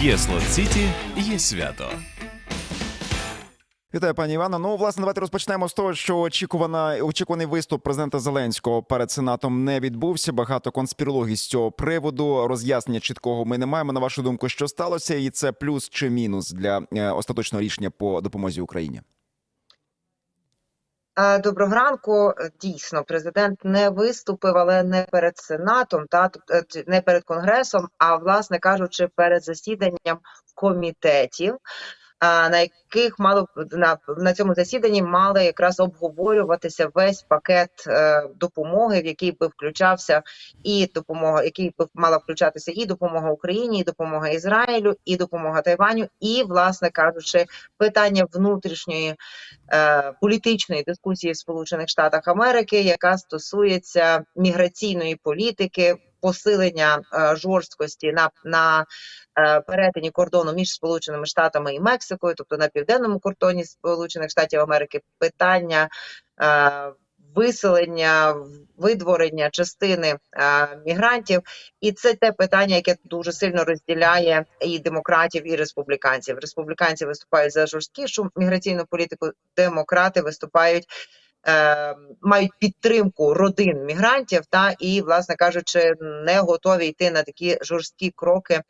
Є Слот Сіті, є свято. Вітаю, пані Івана. Ну, власне, давайте розпочнемо з того, що очікувана очікуваний виступ президента Зеленського перед сенатом не відбувся. Багато конспірологій з цього приводу. Роз'яснення чіткого ми не маємо. На вашу думку, що сталося, і це плюс чи мінус для е, остаточного рішення по допомозі Україні. Е, Доброго ранку. Е, Дійсно, президент не виступив, але не перед сенатом, та е, не перед конгресом, а власне кажучи, перед засіданням комітетів, на яких мало на, на цьому засіданні мали якраз обговорюватися весь пакет е, допомоги, в який би включався і допомога, який би мала включатися і допомога Україні, і допомога Ізраїлю, і допомога Тайваню, і, власне кажучи, питання внутрішньої е, політичної дискусії в Сполучених Штатах Америки, яка стосується міграційної політики, посилення е, жорсткості на, на е, перетині кордону між Сполученими Штатами і Мексикою, тобто на південному кордоні Сполучених Штатів Америки, питання. Е, Виселення, видворення частини е, мігрантів, і це те питання, яке дуже сильно розділяє і демократів, і республіканців. Республіканці виступають за жорсткішу міграційну політику, демократи виступають. Е, Мають підтримку родин мігрантів, та і, власне кажучи, не готові йти на такі жорсткі кроки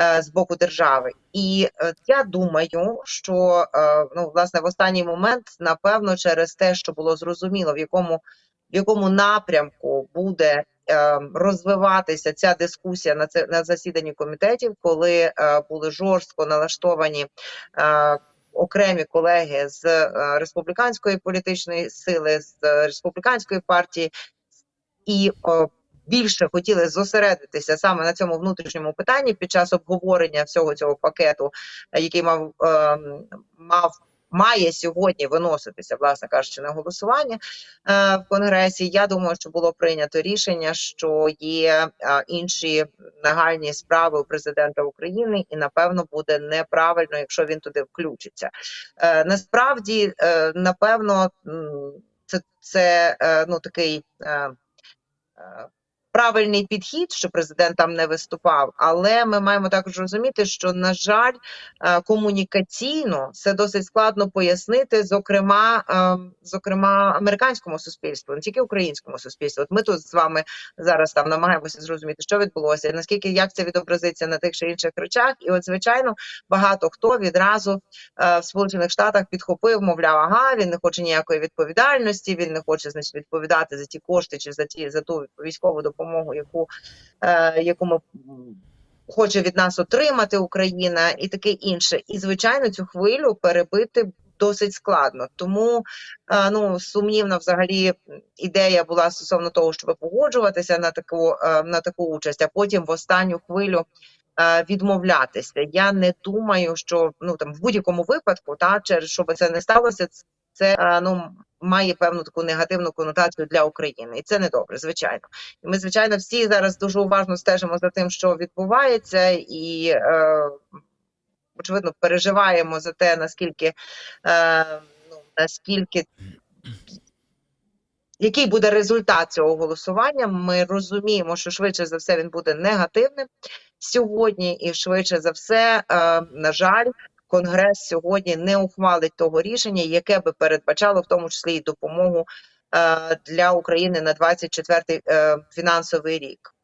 е, з боку держави. І е, я думаю, що ну власне в останній момент, напевно, через те, що було зрозуміло, в якому в якому напрямку буде розвиватися ця дискусія на це на засіданні комітетів, коли були жорстко налаштовані. Окремі колеги з е, республіканської політичної сили, з е, республіканської партії, і більше хотіли зосередитися саме на цьому внутрішньому питанні під час обговорення всього цього пакету, е, який мав е, мав має сьогодні виноситися, власне кажучи, на голосування е, в конгресі. Я думаю, що було прийнято рішення, що є е, інші нагальні справи у президента України, і напевно буде неправильно, якщо він туди включиться. Е, насправді, напевно, це, це ну такий. Правильний підхід, що президент там не виступав, але ми маємо також розуміти, що на жаль, е, комунікаційно це досить складно пояснити, зокрема, е, зокрема, американському суспільству, не тільки українському суспільству. От ми тут з вами зараз там намагаємося зрозуміти, що відбулося, наскільки як це відобразиться на тих чи інших речах. І, от, звичайно, багато хто відразу е, в Сполучених Штатах підхопив, мовляв, ага, він не хоче ніякої відповідальності, він не хоче значить відповідати за ті кошти чи за ті за ту військову допомогу, яку, е, яку ми. Хоче від нас отримати Україна і таке інше, і звичайно цю хвилю перебити досить складно. Тому е, ну сумнівна взагалі ідея була стосовно того, щоб погоджуватися на таку е, на таку участь, а потім в останню хвилю е, відмовлятися. Я не думаю, що ну там в будь-якому випадку, та через щоб це не сталося, це е, ну має певну таку негативну конотацію для України, і це не добре, звичайно. І ми, звичайно, всі зараз дуже уважно стежимо за тим, що відбувається, і е, очевидно переживаємо за те, наскільки е, ну наскільки. Який буде результат цього голосування? Ми розуміємо, що швидше за все він буде негативним сьогодні, і швидше за все, е, на жаль, Конгрес сьогодні не ухвалить того рішення, яке би передбачало в тому числі і допомогу е, для України на 24-й е, фінансовий рік.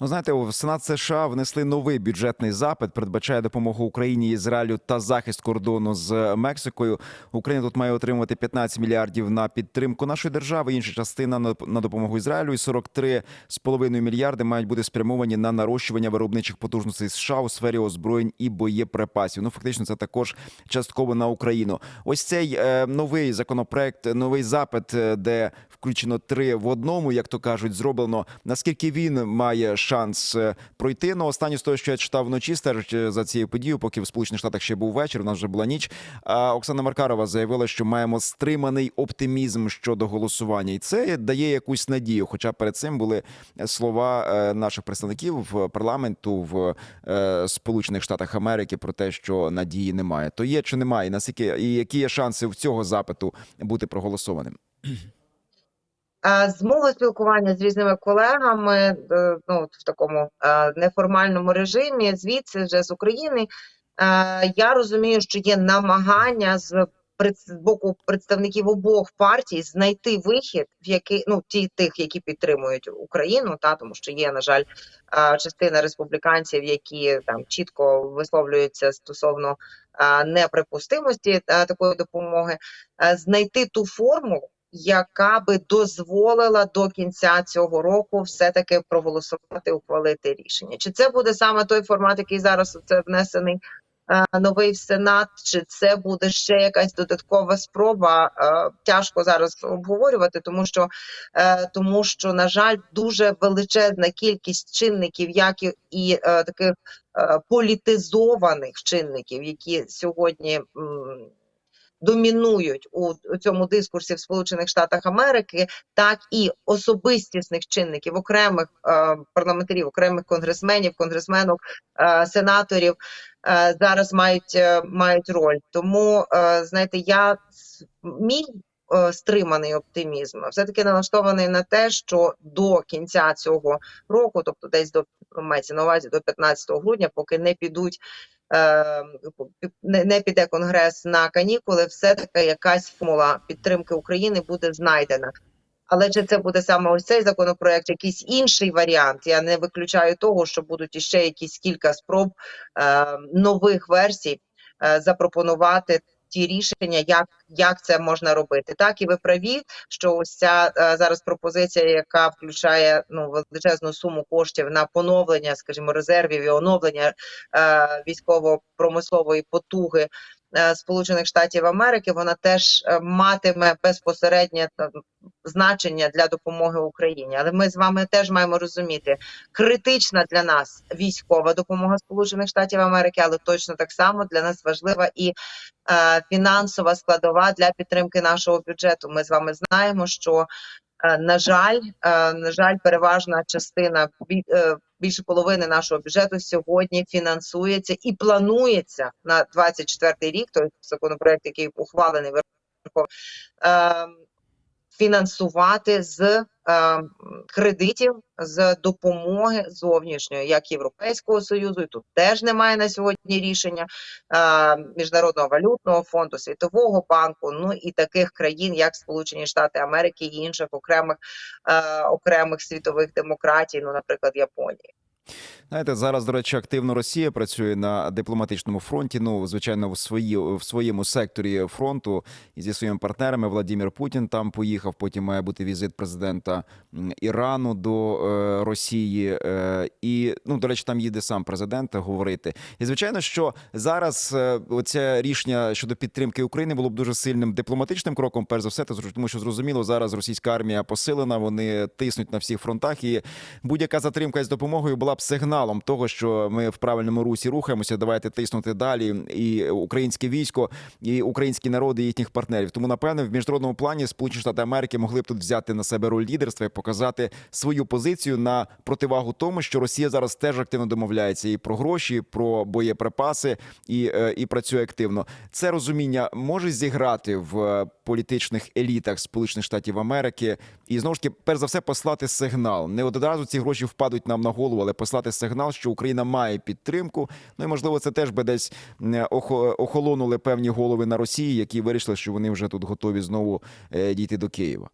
Ну, знаєте, в Сенат США внесли новий бюджетний запит, передбачає допомогу Україні, Ізраїлю та захист кордону з Мексикою. Україна тут має отримувати 15 мільярдів на підтримку нашої держави. Інша частина на допомогу Ізраїлю і 43,5 мільярди мають бути спрямовані на нарощування виробничих потужностей США у сфері озброєнь і боєприпасів. Ну фактично, це також частково на Україну. Ось цей е, новий законопроект, новий запит, е, де включено три в одному, як то кажуть, зроблено. Наскільки він має шанс е, пройти? Ну, останнє з того, що я читав вночі, стежачи за цією подією, поки в Сполучених Штатах ще був вечір. У нас вже була ніч. А Оксана Маркарова заявила, що маємо стриманий оптимізм щодо голосування, і це дає якусь надію. Хоча перед цим були слова е, наших представників в парламенту в е, Сполучених Штатах Америки про те, що надії немає. То є чи немає? І Наскільки і які є шанси в цього запиту бути проголосованим? З мого спілкування з різними колегами, е, ну в такому е, неформальному режимі, звідси вже з України, е, я розумію, що є намагання з боку представників обох партій знайти вихід, в який ну ті тих, які підтримують Україну, та тому що є, на жаль, частина республіканців, які там чітко висловлюються стосовно неприпустимості такої допомоги, знайти ту формулу яка би дозволила до кінця цього року все-таки проголосувати, ухвалити рішення. Чи це буде саме той формат, який зараз це внесений е, новий в Сенат, чи це буде ще якась додаткова спроба? Е, тяжко зараз обговорювати, тому що е, тому що, на жаль, дуже величезна кількість чинників, як і, і е, таких е, політизованих чинників, які сьогодні. м, домінують у, у цьому дискурсі в Сполучених Штатах Америки, так і особистісних чинників окремих е, парламентарів, окремих конгресменів, конгресменок, е, сенаторів е, зараз мають, е, мають роль. Тому е, знаєте, я мій е, стриманий оптимізм все таки налаштований на те, що до кінця цього року, тобто десь до мається на увазі до 15 грудня, поки не підуть не, не піде конгрес на канікули, все таки якась формула підтримки України буде знайдена. Але чи це буде саме ось цей законопроект, якийсь інший варіант? Я не виключаю того, що будуть іще якісь кілька спроб е, нових версій е, запропонувати ті рішення, як, як це можна робити. Так і ви праві, що ось ця е, зараз пропозиція, яка включає ну величезну суму коштів на поновлення, скажімо, резервів і оновлення е, військово-промислової потуги Сполучених Штатів Америки, вона теж е, матиме безпосереднє значення для допомоги Україні. Але ми з вами теж маємо розуміти, критична для нас військова допомога Сполучених Штатів Америки, але точно так само для нас важлива і е, фінансова складова для підтримки нашого бюджету. Ми з вами знаємо, що е, на жаль, е, на жаль, переважна частина е, більше половини нашого бюджету сьогодні фінансується і планується на 24 рік. Той законопроект, який ухвалений Верховною Радою, е, фінансувати з е, кредитів з допомоги зовнішньої, як Європейського союзу, і тут теж немає на сьогодні рішення е, міжнародного валютного фонду, світового банку, ну і таких країн, як Сполучені Штати Америки і інших окремих е, окремих світових демократій, ну, наприклад, Японії. Знаєте, зараз, до речі, активно Росія працює на дипломатичному фронті. Ну, звичайно, в свої в своєму секторі фронту і зі своїми партнерами Владимир Путін там поїхав. Потім має бути візит президента Ірану до е, Росії. Е, і ну, до речі, там їде сам президент говорити. І звичайно, що зараз е, оце рішення щодо підтримки України було б дуже сильним дипломатичним кроком. Перш за все, тому що зрозуміло, зараз російська армія посилена, вони тиснуть на всіх фронтах, і будь-яка затримка з допомогою була б сигналом того, що ми в правильному русі рухаємося. Давайте тиснути далі. І українське військо, і українські народи, і їхніх партнерів. Тому напевне в міжнародному плані Сполучені Штати Америки могли б тут взяти на себе роль лідерства і показати свою позицію на противагу тому, що Росія зараз теж активно домовляється і про гроші, і про боєприпаси, і, е, і працює активно. Це розуміння може зіграти в е, політичних елітах Сполучених Штатів Америки, і знову ж таки, перш за все, послати сигнал. Не одразу ці гроші впадуть нам на голову, але послати сигнал, що Україна має підтримку. Ну і можливо, це теж би десь охолонули певні голови на Росії, які вирішили, що вони вже тут готові знову е, дійти до Києва.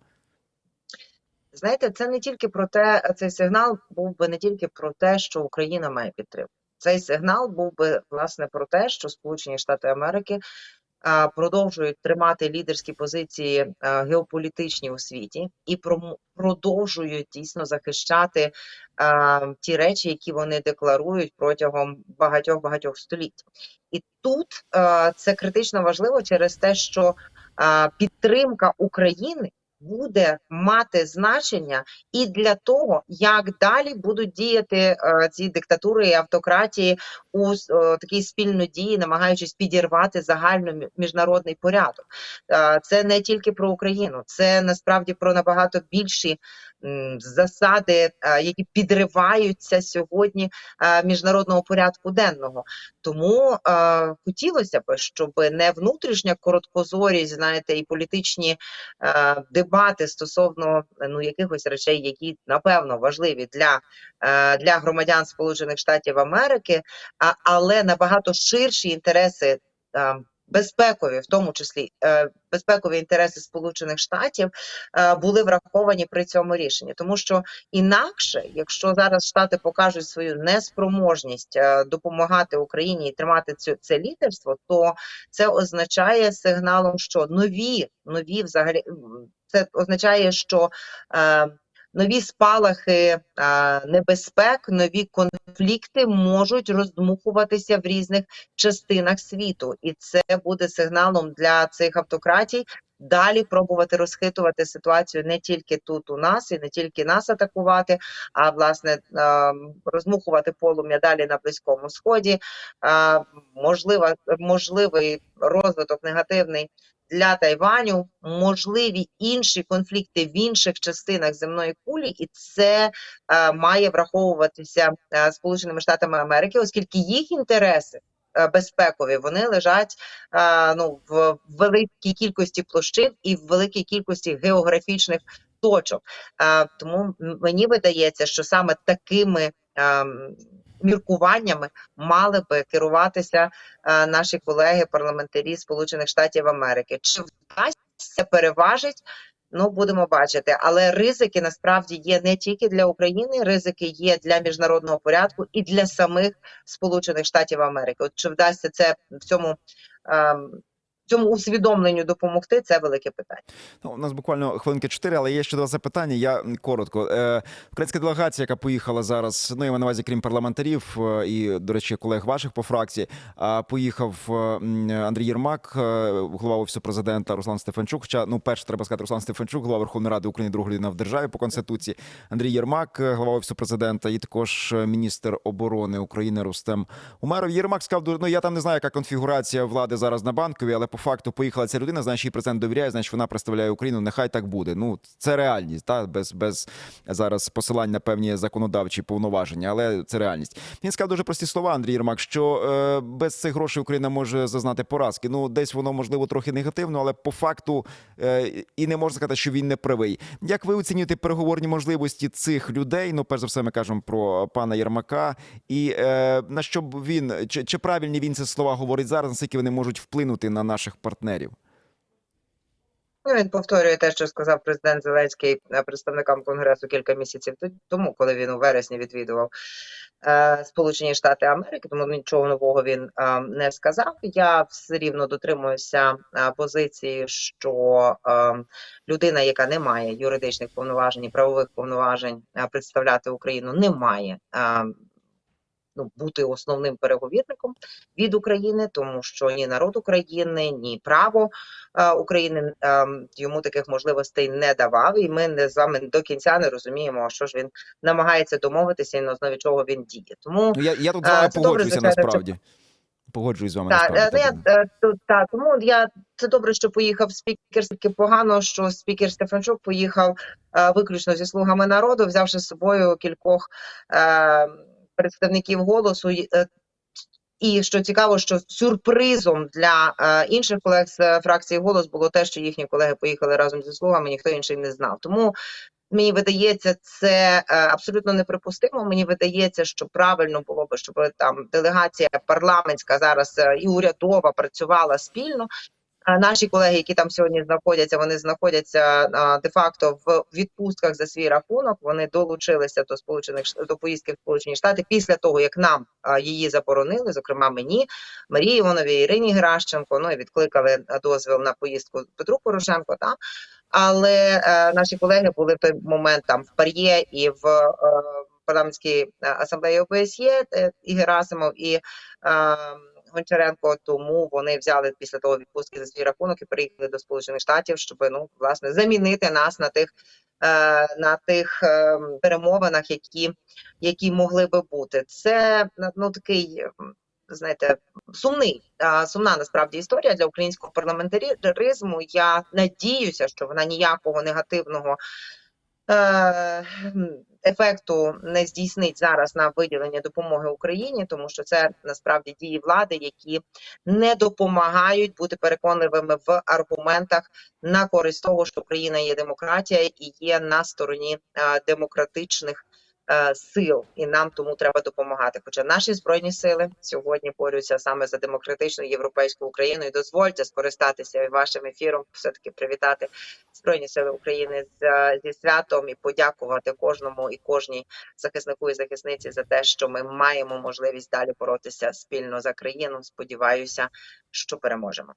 Знаєте, це не тільки про те, цей сигнал був би не тільки про те, що Україна має підтримку. Цей сигнал був би власне про те, що Сполучені Штати Америки продовжують тримати лідерські позиції геополітичні у світі і продовжують дійсно захищати ті речі, які вони декларують протягом багатьох багатьох століть. І тут це критично важливо через те, що підтримка України буде мати значення і для того, як далі будуть діяти е, ці диктатури і автократії у такій спільної спільнодії, намагаючись підірвати загально міжнародний порядок. Е, це не тільки про Україну, це насправді про набагато більші засади, е, які підриваються сьогодні е, міжнародного порядку денного. Тому е, хотілося б, щоб не внутрішня короткозорість, знаєте, і політичні дебати стосовно ну якихось речей, які напевно важливі для, для громадян Сполучених Штатів Америки, але набагато ширші інтереси. Безпекові, в тому числі е, безпекові інтереси Сполучених Штатів е, були враховані при цьому рішенні, тому що інакше, якщо зараз Штати покажуть свою неспроможність е, допомагати Україні і тримати цю це лідерство, то це означає сигналом, що нові нові взагалі це означає, що е, нові спалахи небезпек, нові конфлікти можуть роздмухуватися в різних частинах світу, і це буде сигналом для цих автократій. Далі пробувати розхитувати ситуацію не тільки тут у нас і не тільки нас атакувати, а власне розмухувати полум'я далі на близькому сході. Можлива можливий розвиток негативний для Тайваню, можливі інші конфлікти в інших частинах земної кулі, і це е, має враховуватися е, Сполученими Штатами Америки, оскільки їх інтереси. е, Безпекові вони лежать е, ну в великій кількості площин і в великій кількості географічних точок. Е, тому мені видається, що саме такими ем, міркуваннями мали би керуватися е, наші колеги парламентарі Сполучених Штатів Америки. Чи вдасться переважить? Ну, будемо бачити, але ризики насправді є не тільки для України, ризики є для міжнародного порядку і для самих Сполучених Штатів Америки. От чи вдасться це в цьому ем, в цьому усвідомленню допомогти? Це велике питання. Ну, у нас буквально хвилинки чотири, але є ще два запитання. Я коротко. Е, українська делегація, яка поїхала зараз, ну я маю на увазі, крім парламентарів е, і, до речі, колег ваших по фракції. А поїхав е, Андрій Єрмак, е, голова офісу президента Руслан Стефанчук. Хоча, ну, перше треба сказати, Руслан Стефанчук, голова Верховної Ради України, друга людина в державі по конституції. Андрій Єрмак, голова офісу президента, і також міністр оборони України Рустем Умеров. Єрмак сказав, ну я там не знаю, яка конфігурація влади зараз на банковій, але по факту поїхала ця людина, значить їй президент довіряє, значить вона представляє Україну. Нехай так буде. Ну це реальність, та без, без зараз посилань на певні законодавчі повноваження, але це реальність. Він сказав дуже прості слова, Андрій Єрмак, що е, без цих грошей Україна може зазнати поразки. Ну десь воно можливо трохи негативно, але по факту е, і не можна сказати, що він не правий. Як ви оцінюєте переговорні можливості цих людей? Ну, перш за все, ми кажемо про пана Єрмака, і е, на що б він чи, чи правильні він ці слова говорить зараз, наскільки вони можуть вплинути на наших партнерів? Ну, він повторює те, що сказав президент Зеленський е, представникам конгресу кілька місяців тому, коли він у вересні відвідував е, Сполучені Штати Америки, тому нічого нового він е, не сказав. Я все рівно дотримуюся е, позиції, що е, людина, яка не має юридичних повноважень і правових повноважень е, представляти Україну, не має. Е, Ну, бути основним переговірником від України, тому що ні народ України, ні право е, України е, йому таких можливостей не давав, і ми не з вами до кінця не розуміємо, що ж він намагається домовитися і на основі чого він діє. Тому Ну я, я тут з А, вами погоджуюся насправді. Погоджуюсь з вами так, е, ну, так, я е, так, тому я це добре, що поїхав спікер. Тільки погано, що спікер Стефанчук поїхав е, виключно зі слугами народу, взявши з собою кількох е, представників голосу. е, І що цікаво, що сюрпризом для е, інших колег з е, фракції голос було те, що їхні колеги поїхали разом зі слугами, ніхто інший не знав. Тому мені видається, це е, абсолютно неприпустимо. Мені видається, що правильно було би, щоб там делегація парламентська зараз е, і урядова працювала спільно. Наші колеги, які там сьогодні знаходяться, вони знаходяться де-факто в відпустках за свій рахунок. Вони долучилися до сполучених до поїздки в Сполучені Штати після того, як нам її заборонили, зокрема мені, Марії Івановій, Ірині Геращенко. Ну і відкликали дозвіл на поїздку Петру Порошенко. Та але е, наші колеги були в той момент там в Пар'є і в е, парламентській е, асамблеї ОБСЄ е, і Герасимов і е, Гончаренко. Тому вони взяли після того відпустки за свій рахунок і приїхали до Сполучених Штатів, щоб ну власне замінити нас на тих е, на тих е, перемовинах, які, які могли би бути. Це ну такий. Знаєте, сумний сумна насправді історія для українського парламентаризму. Я надіюся, що вона ніякого негативного ефекту не здійснить зараз на виділення допомоги Україні, тому що це насправді дії влади, які не допомагають бути переконливими в аргументах на користь того, що Україна є демократія і є на стороні е, демократичних. Е, Сил і нам тому треба допомагати. Хоча наші збройні сили сьогодні борються саме за демократичну європейську Україну. І дозвольте скористатися вашим ефіром, все таки привітати збройні сили України з зі святом і подякувати кожному і кожній захиснику і захисниці за те, що ми маємо можливість далі боротися спільно за країну. Сподіваюся, що переможемо.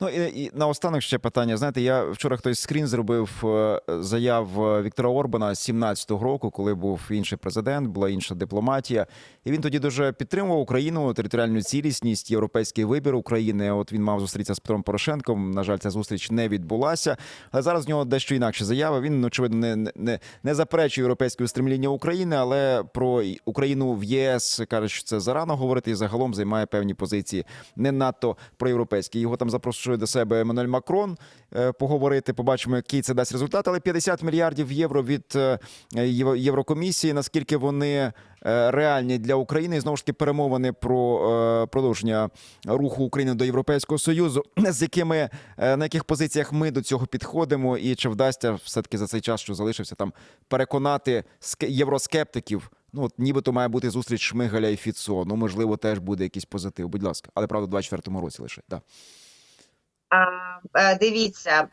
Ну і, і наостанок ще питання. Знаєте, я вчора хтось скрін зробив е, заяв е, Віктора Орбана з 17-го року, коли був інший президент, була інша дипломатія. І він тоді дуже підтримував Україну, територіальну цілісність, європейський вибір України. От він мав зустрітися з Петром Порошенком. На жаль, ця зустріч не відбулася. Але зараз в нього дещо інакше заява. Він очевидно не, не, не заперечує європейське устремління України, але про Україну в ЄС каже, що це зарано говорити і загалом займає певні позиції не надто проєвропейські. Його там запрошує до себе Еммануель Макрон е, поговорити. Побачимо, який це дасть результат. Але 50 мільярдів євро від е, Євро- Наскільки вони е, реальні для України? І знову ж таки перемовини про е, продовження руху України до Європейського союзу. З якими е, на яких позиціях ми до цього підходимо, і чи вдасться все таки за цей час, що залишився там, переконати ске- євроскептиків? Ну, от нібито має бути зустріч Шмигаля і Фіцо. Ну, можливо, теж буде якийсь позитив. Будь ласка, але правда, в 24-му році лише. Да. А, е, дивіться,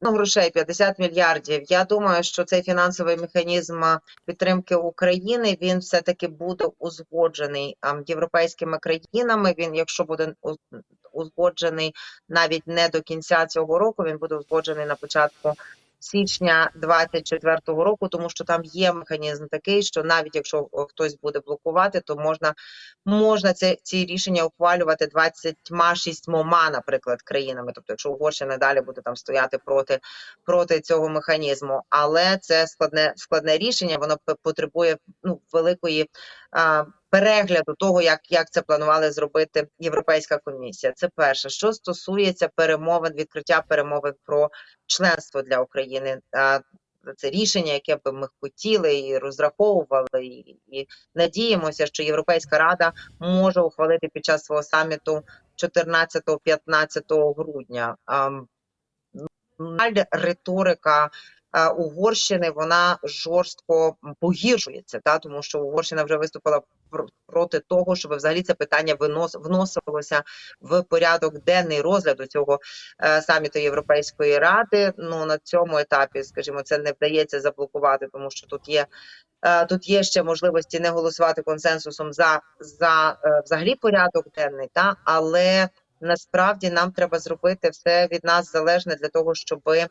ну, грошей 50 мільярдів. Я думаю, що цей фінансовий механізм підтримки України він все-таки буде узгоджений європейськими країнами. Він, якщо буде узгоджений навіть не до кінця цього року, він буде узгоджений на початку. Січня 24-го року, тому що там є механізм такий, що навіть якщо хтось буде блокувати, то можна можна це ці рішення ухвалювати 26 наприклад, країнами. Тобто, якщо Угорщина далі буде там стояти проти проти цього механізму, але це складне складне рішення. Воно потребує ну великої перегляду того, як, як це планували зробити Європейська комісія. Це перше, що стосується перемовин, відкриття перемовин про членство для України. Це рішення, яке би ми хотіли і розраховували, і, і надіємося, що Європейська рада може ухвалити під час свого саміту 14-15 грудня. Ам, на жаль, риторика Угорщини вона жорстко погіршується, та тому що Угорщина вже виступила проти того, щоб взагалі це питання винос вносилося в порядок денний розгляду цього е, саміту Європейської ради. Ну на цьому етапі, скажімо, це не вдається заблокувати, тому що тут є. е, Тут є ще можливості не голосувати консенсусом за, за е, взагалі порядок денний, та але насправді нам треба зробити все від нас залежне для того, щоб ем,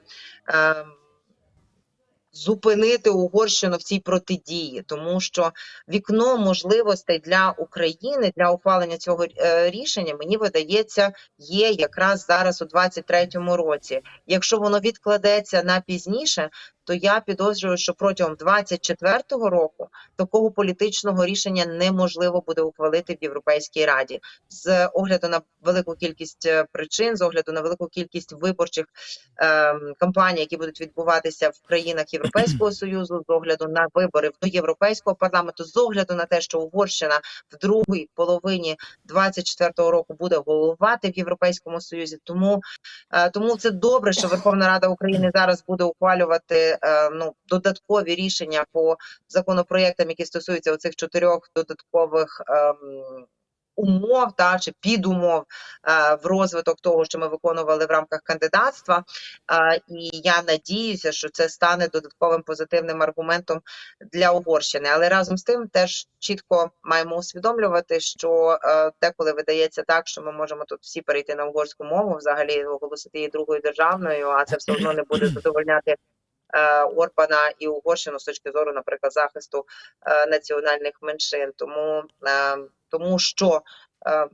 зупинити Угорщину в цій протидії, тому що вікно можливостей для України для ухвалення цього е, рішення мені видається є якраз зараз у 23-му році. Якщо воно відкладеться на пізніше, то я підозрюю, що протягом 24-го року такого політичного рішення неможливо буде ухвалити в Європейській Раді з огляду на велику кількість е, причин, з огляду на велику кількість виборчих ем, кампаній, які будуть відбуватися в країнах Європейського союзу, з огляду на вибори до Європейського парламенту, з огляду на те, що Угорщина в другій половині 24-го року буде головувати в Європейському Союзі. Тому е, тому це добре, що Верховна Рада України зараз буде ухвалювати е, ну додаткові рішення по законопроєктам, які стосуються оцих чотирьох додаткових. ем, Умов та чи підумов е, в розвиток того, що ми виконували в рамках кандидатства, Е, і я надіюся, що це стане додатковим позитивним аргументом для Угорщини. Але разом з тим теж чітко маємо усвідомлювати, що е, деколи видається так, що ми можемо тут всі перейти на угорську мову, взагалі оголосити її другою державною, а це все одно не буде задовольняти. Е, Орбана і Угорщину з точки зору, наприклад, захисту е, національних меншин, тому е, тому що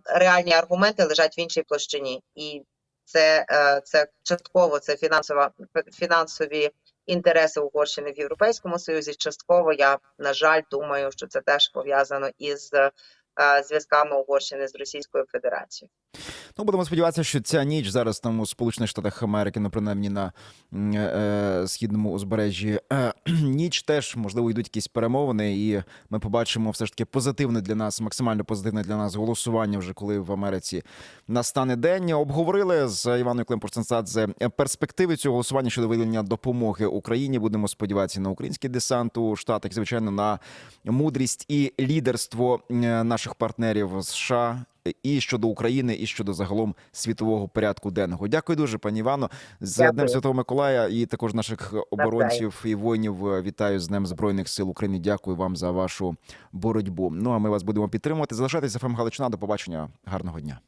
реальні аргументи лежать в іншій площині, і це, це частково це фінансова фінансові інтереси Угорщини в Європейському Союзі. Частково я на жаль думаю, що це теж пов'язано із зв'язками Угорщини з Російською Федерацією. Ну, будемо сподіватися, що ця ніч зараз там у Сполучених Штатах Америки, ну принаймні на м, е, східному узбережжі, е, ніч теж можливо йдуть якісь перемовини, і ми побачимо все ж таки позитивне для нас, максимально позитивне для нас голосування, вже коли в Америці настане день. Обговорили з Іваною Климпуш-Цинцадзе перспективи цього голосування щодо виділення допомоги Україні. Будемо сподіватися на український десант у Штатах, звичайно, на мудрість і лідерство е, наших партнерів США і щодо України, і щодо загалом світового порядку денного. Дякую дуже, пані Івано. З Дякую. Днем Святого Миколая і також наших оборонців і воїнів е, вітаю з Днем Збройних сил України. Дякую вам за вашу боротьбу. Ну а ми вас будемо підтримувати. Залишайтеся ФМ Галичина. До побачення. Гарного дня.